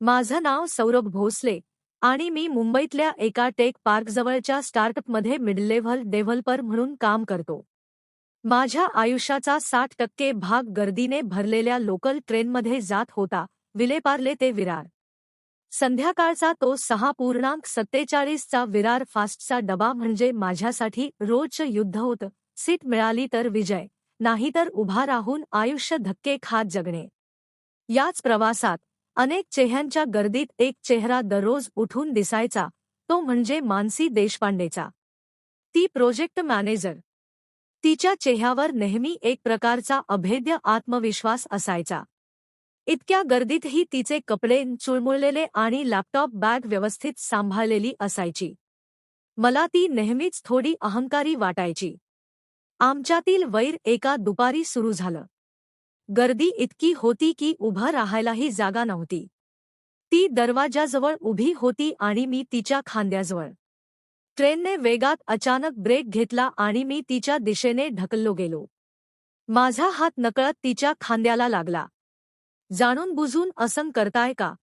माझं नाव सौरभ भोसले आणि मी मुंबईतल्या एका टेक पार्कजवळच्या स्टार्टअपमध्ये मिड लेव्हल डेव्हलपर म्हणून काम करतो. माझ्या आयुष्याचा साठ टक्के भाग गर्दीने भरलेल्या लोकल ट्रेनमध्ये जात होता विलेपार्ले ते विरार. संध्याकाळचा तो सहा पूर्णांक सत्तेचाळीसचा विरार फास्टचा डबा म्हणजे माझ्यासाठी रोजचं युद्ध होतं सीट मिळाली तर विजय नाहीतर उभा राहून आयुष्य धक्के खात जगणे. याच प्रवासात अनेक चेहऱ्यांच्या गर्दीत एक चेहरा दररोज उठून दिसायचा तो म्हणजे मानसी देशपांडेचा. ती प्रोजेक्ट मॅनेजर. तिच्या चेहऱ्यावर नेहमी एक प्रकारचा अभेद्य आत्मविश्वास असायचा. इतक्या गर्दीतही तिचे कपडे चुळमुळलेले आणि लॅपटॉप बॅग व्यवस्थित सांभाळलेली असायची. मला ती नेहमीच थोडी अहंकारी वाटायची. आमच्यातील वैर एका दुपारी सुरू झालं. गर्दी इतकी होती की उभं राहायलाही जागा नव्हती. ती दरवाजाजवळ उभी होती आणि मी तिच्या खांद्याजवळ. ट्रेनने वेगात अचानक ब्रेक घेतला आणि मी तिच्या दिशेने ढकललो गेलो. माझा हात नकळत तिच्या खांद्याला लागला. जाणून बुजून असं करताय का?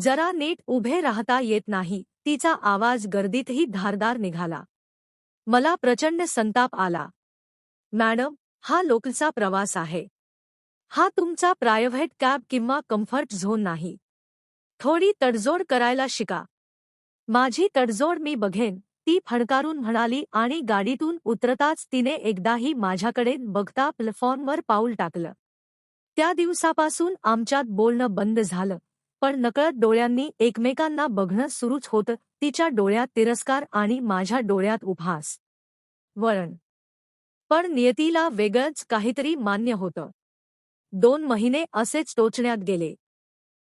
जरा नीट उभे राहता येत नाही तिचा आवाज गर्दीतही धारदार निघाला. मला प्रचंड संताप आला. मॅडम हा लोकलचा प्रवास आहे. हा तुमचा प्रायव्हेट कॅब किंवा कम्फर्ट झोन नाही. थोडी तडजोड करायला शिका. माझी तडजोड मी बघेन ती फणकारून म्हणाली आणि गाडीतून उतरताच तिने एकदाही माझ्याकडे बघता प्लॅटफॉर्मवर पाऊल टाकलं. त्या दिवसापासून आमच्यात बोलणं बंद झालं पण नकळत डोळ्यांनी एकमेकांना बघणं सुरूच होतं तिच्या डोळ्यात तिरस्कार आणि माझ्या डोळ्यात उपहास वळण. पण नियतीला वेगळंच काहीतरी मान्य होतं. दोन महिने असेच टोचण्यात गेले.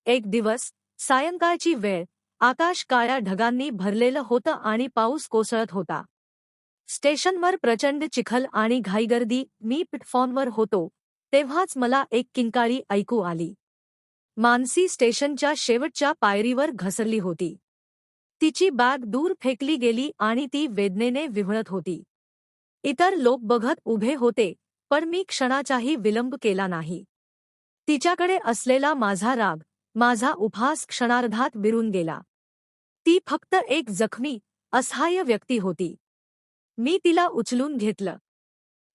एक दिवस सायंकाळची वेळ आकाश काळ्या ढगांनी भरलेलं होतं आणि पाऊस कोसळत होता. स्टेशनवर प्रचंड चिखल आणि घाईगर्दी मी प्लॅटफॉर्मवर होतो तेव्हाच मला एक किंकाळी ऐकू आली. मानसी स्टेशनच्या शेवटच्या पायरीवर घसरली होती. तिची बॅग दूर फेकली गेली आणि ती वेदनेने विव्हळत होती. इतर लोक बघत उभे होते पण मी क्षणाचाही विलंब केला नाही. तिच्याकडे असलेला माझा राग माझा उपहास क्षणार्धात विरून गेला. ती फक्त एक जखमी असहाय्य व्यक्ती होती. मी तिला उचलून घेतलं.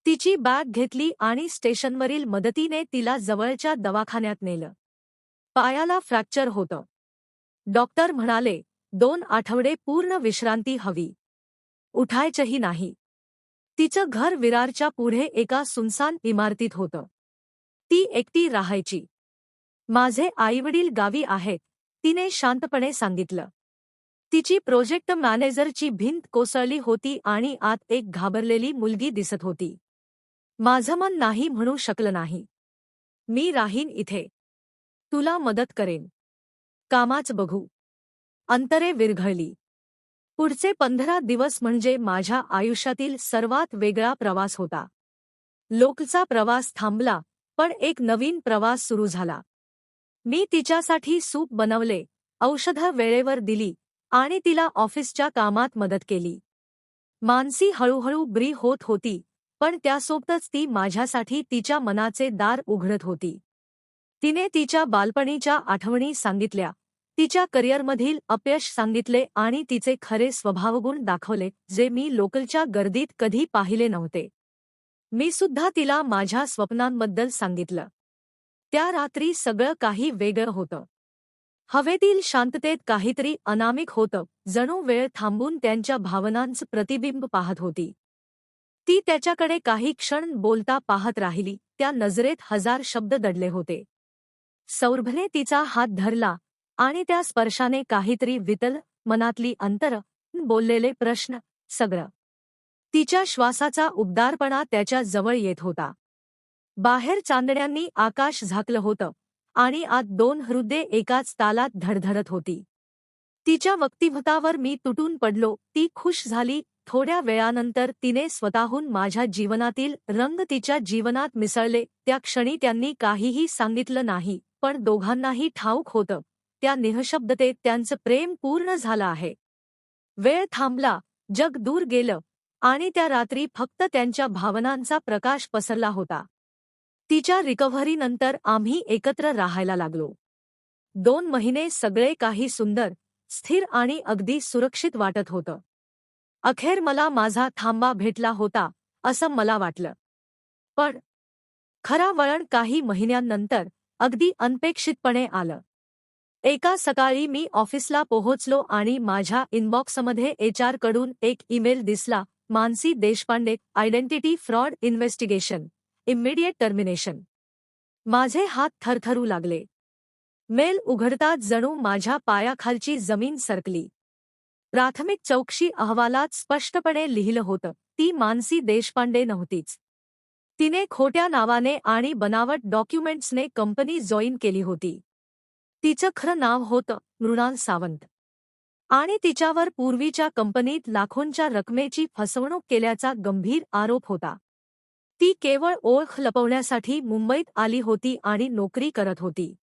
तिची बॅग घेतली आणि स्टेशनवरील मदतीने तिला जवळच्या दवाखान्यात नेलं. पायाला फ्रॅक्चर होतं. डॉक्टर म्हणाले दोन आठवडे पूर्ण विश्रांती हवी. उठायचंही नाही. तिचं घर विरारच्या पुढे एका सुनसान इमारतीत होतं. ती एकटी राहायची. माझे आईवडील गावी आहेत तिने शांतपणे सांगितलं. तिची प्रोजेक्ट मॅनेजरची भिंत कोसळली होती आणि आत एक घाबरलेली मुलगी दिसत होती. माझं मन नाही म्हणू शकलं नाही. मी राहीन इथे. तुला मदत करेन. कामाच बघू. अंतरे विरघळली. पुढचे पंधरा दिवस म्हणजे माझ्या आयुष्यातील सर्वात वेगळा प्रवास होता. लोकचा प्रवास थांबला पण एक नवीन प्रवास सुरू झाला. मी तिच्यासाठी सूप बनवले औषधं वेळेवर दिली आणि तिला ऑफिसच्या कामात मदत केली. मानसी हळूहळू ब्री होत होती पण त्यासोबतच ती माझ्यासाठी तिच्या मनाचे दार उघडत होती. तिने तिच्या बालपणीच्या आठवणी सांगितल्या तिच्या करिअरमधील अपयश सांगितले आणि तिचे खरे स्वभावगुण दाखवले जे मी लोकलच्या गर्दीत कधी पाहिले नव्हते. मी सुद्धा तिला माझ्या स्वप्नांबद्दल सांगितलं. त्या रात्री सगळं काही वेगळं होतं. हवेतील शांततेत काहीतरी अनामिक होतं जणू वेळ थांबून त्यांच्या भावनांचं प्रतिबिंब पाहत होती. ती त्याच्याकडे काही क्षण बोलता पाहत राहिली त्या नजरेत हजार शब्द दडले होते. सौरभने तिचा हात धरला आणि त्या स्पर्शाने काहीतरी वितल मनातली अंतर बोललेले प्रश्न सगळं. तिच्या श्वासाचा उबदारपणा त्याच्याजवळ येत होता. बाहेर चांदण्यांनी आकाश झाकलं होतं आणि आत दोन हृदय एकाच तालात धडधडत होती. तिच्या वक्तिभतावर मी तुटून पडलो ती खुश झाली थोड्या वेळानंतर तिने स्वतःहून माझ्या जीवनातील रंग तिच्या जीवनात मिसळले त्या क्षणी त्यांनी काहीही सांगितलं नाही पण दोघांनाही ठाऊक होतं त्या निःशब्दतेत त्यांचं प्रेम पूर्ण झालं आहे. वेळ थांबला जग दूर गेलं आणि त्या रात्री फक्त त्यांच्या भावनांचा प्रकाश पसरला होता. तिच्या रिकव्हरीनंतर आम्ही एकत्र राहायला लागलो. दोन महिने सगळे काही सुंदर स्थिर आणि अगदी सुरक्षित वाटत होतं. अखेर मला माझा थांबा भेटला होता असं मला वाटलं. पण खरा वळण काही महिन्यांनंतर अगदी अनपेक्षितपणे आलं. एका सकाळी मी ऑफिसला पोहोचलो आणि माझ्या इनबॉक्समध्ये एच कडून एक ईमेल दिसला Mansi Deshpande identity fraud investigation immediate termination. माझे हात थरथरू लागले. मेल उघडताच जणू माझ्या पायाखालची जमीन सरकली. प्राथमिक चौकशी अहवालात स्पष्टपणे लिहिलं होतं ती मानसी देशपांडे नव्हतीच. तिने खोट्या नावाने आणि बनावट डॉक्युमेंट्सने कंपनी जॉईन केली होती. तिचं खरं नाव होतं मृणाल सावंत. आणि तिच्यावर पूर्वीच्या कंपनीत लाखोंच्या रकमेची फसवणूक केल्याचा गंभीर आरोप होता. ती केवळ ओळख लपवण्यासाठी मुंबईत आली होती आणि नोकरी करत होती.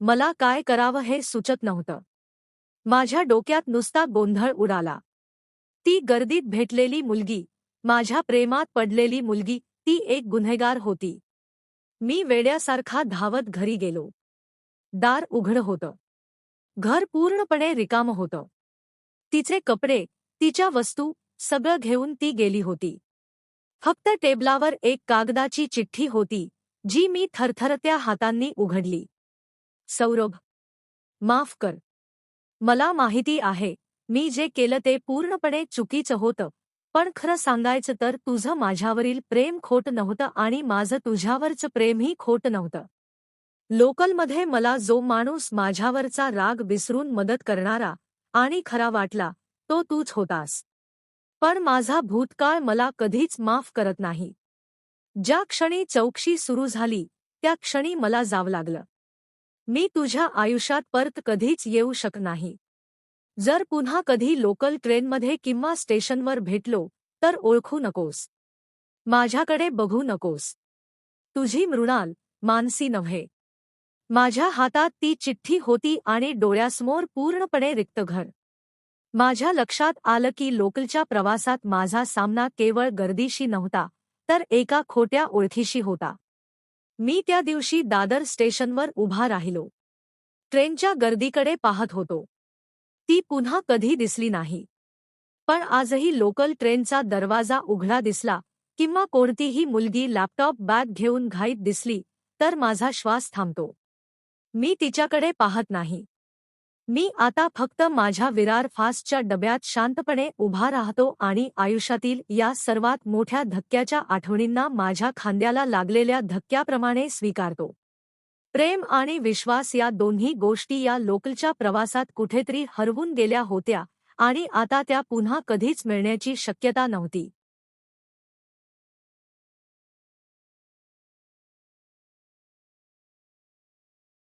मला काय करावं हे सुचत नव्हतं. माझ्या डोक्यात नुसता गोंधळ उडाला. ती गर्दीत भेटलेली मुलगी माझ्या प्रेमात पडलेली मुलगी ती एक गुन्हेगार होती. मी वेड्यासारखा धावत घरी गेलो. दार उघड होतं. घर पूर्णपणे रिकामं होतं. तिचे कपडे तिच्या वस्तू सगळं घेऊन ती गेली होती. फक्त टेबलावर एक कागदाची चिठ्ठी होती जी मी थरथरत्या हातांनी उघडली. सौरभ माफ कर. मला माहिती आहे मी जे केलं ते पूर्णपणे चुकीचं होतं पण खरं सांगायचं तर तुझं माझ्यावरील प्रेम खोट नव्हतं आणि माझं तुझ्यावरचं प्रेमही खोट नव्हतं. लोकलमध्ये मला जो माणूस माझ्यावरचा राग विसरून मदत करणारा आणि खरा वाटला तो तूच होतास. पण माझा भूतकाळ मला कधीच माफ करत नाही. ज्या क्षणी चौकशी सुरू झाली त्या क्षणी मला जावं लागलं. मी तुझ्या आयुष्यात परत कधीच येऊ शक नाही. जर पुन्हा कधी लोकल ट्रेनमध्ये किंवा स्टेशनवर भेटलो तर ओळखू नकोस. माझ्याकडे बघू नकोस. तुझी मृणाल मानसी नव्हे. माझ्या हातात ती चिठ्ठी होती आणि डोळ्यासमोर पूर्णपणे रिक्त घर माझ्या लक्षात आलं की लोकलच्या प्रवासात माझा सामना केवळ गर्दीशी नव्हता तर एका खोट्या ओळखीशी होता. मी त्या दिवशी दादर स्टेशनवर उभा राहिलो. ट्रेनच्या गर्दीकडे पाहत होतो. ती पुन्हा कधी दिसली नाही. पण आजही लोकल ट्रेनचा दरवाजा उघडा दिसला किंवा कोणतीही मुलगी लॅपटॉप बॅग घेऊन घाईत दिसली तर माझा श्वास थांबतो. मी तिच्याकडे पाहत नाही. मी आता फक्त माझ्या विरार फास्टच्या डब्यात शांतपणे उभा राहतो आणि आयुष्यातील या सर्वात मोठ्या धक्क्याच्या आठवणींना माझ्या खांद्याला लागलेल्या धक्क्याप्रमाणे स्वीकारतो. प्रेम आणि विश्वास या दोन्ही गोष्टी या लोकलच्या प्रवासात कुठेतरी हरवून गेल्या होत्या आणि आता त्या पुन्हा कधीच मिळण्याची शक्यता नव्हती.